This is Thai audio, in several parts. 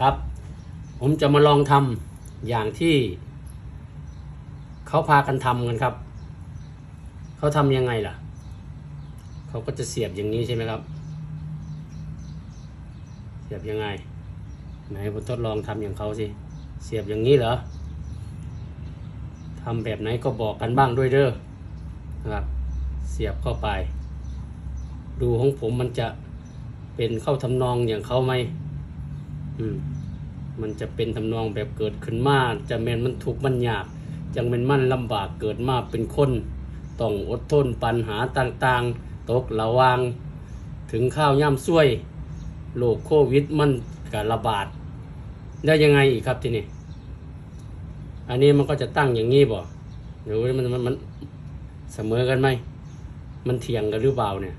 ครับ ผมจะมาลองทำอย่างที่เขาพากันทำกันครับ เขาทำยังไงล่ะ เขาก็จะเสียบอย่างนี้ใช่ไหมครับ เสียบยังไง ไหนผมทดลองทำอย่างเขาสิ เสียบอย่างนี้เหรอทำแบบไหนก็บอกกันบ้างด้วยเด้อนะครับ เสียบเข้าไป ดูของผมมันจะเป็นเข้าทำนองอย่างเขาไหม อืมมันจะเป็นทำนองแบบเกิดขึ้นมาจะแมนมันทุกข์มันยากจังเป็นมันลำบากเกิดมาเป็นคนต้องอดทนปัญหาต่างๆ ตกระวางถึงข้าวย่ำซ้วยโรคโควิดมันการระบาด ได้ยังไงอีกครับทีนี้อันนี้มันก็จะตั้งอย่างนี้บ่หรือมันมันมันเสมอกันไหม มันเถียงกันหรือเปล่าเนี่ย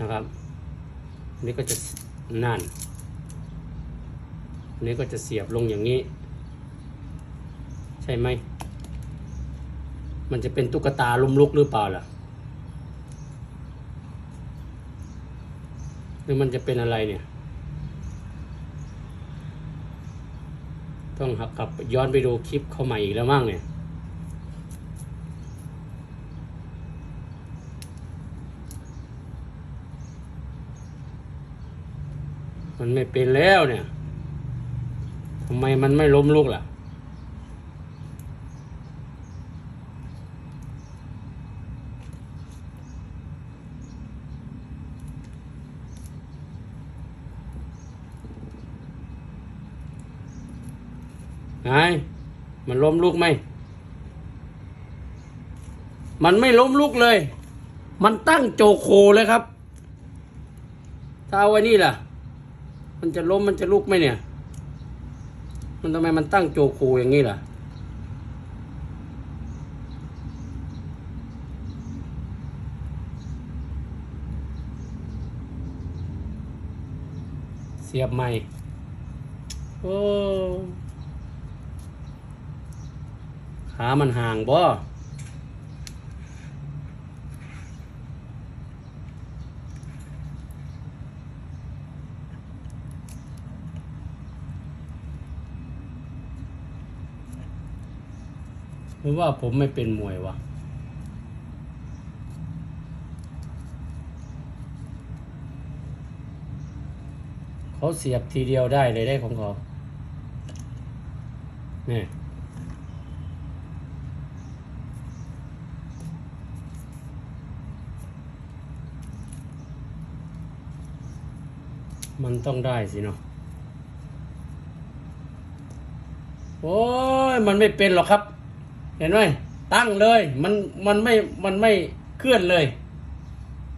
นะครับอันนี่ก็จะนั่นอันนี้ก็จะเสียบลงอย่างนี้ ใช่ไหม มันจะเป็นตุ๊กตาลุมลุกหรือเปล่าล่ะ หรือมันจะเป็นอะไรเนี่ย ต้องหักกลับย้อนไปดูคลิปเข้าใหม่อีกแล้วมั่งเนี่ย มันไม่เป็นแล้วเนี่ยทำไมมันไม่ล้มลุกล่ะ ไง มันล้มลุกไหม มันไม่ล้มลุกเลย มันตั้งโจโคเลยครับถ้าเอาไว้นี่ล่ะ มันจะล้มมันจะลุกไหมเนี่ย มันทำไมมันตั้งโจโคอย่างนี้ล่ะ เสียบใหม่ โอ้ ขามันห่างบ่ หรือว่าผมไม่เป็นมวยวะเขาเสียบทีเดียวได้เลยได้ของเขาเนี่ยมันต้องได้สิเนาะ โอ้ย มันไม่เป็นหรอกครับ เห็นไหมตั้งเลย มันมันไม่มันไม่เคลื่อนเลย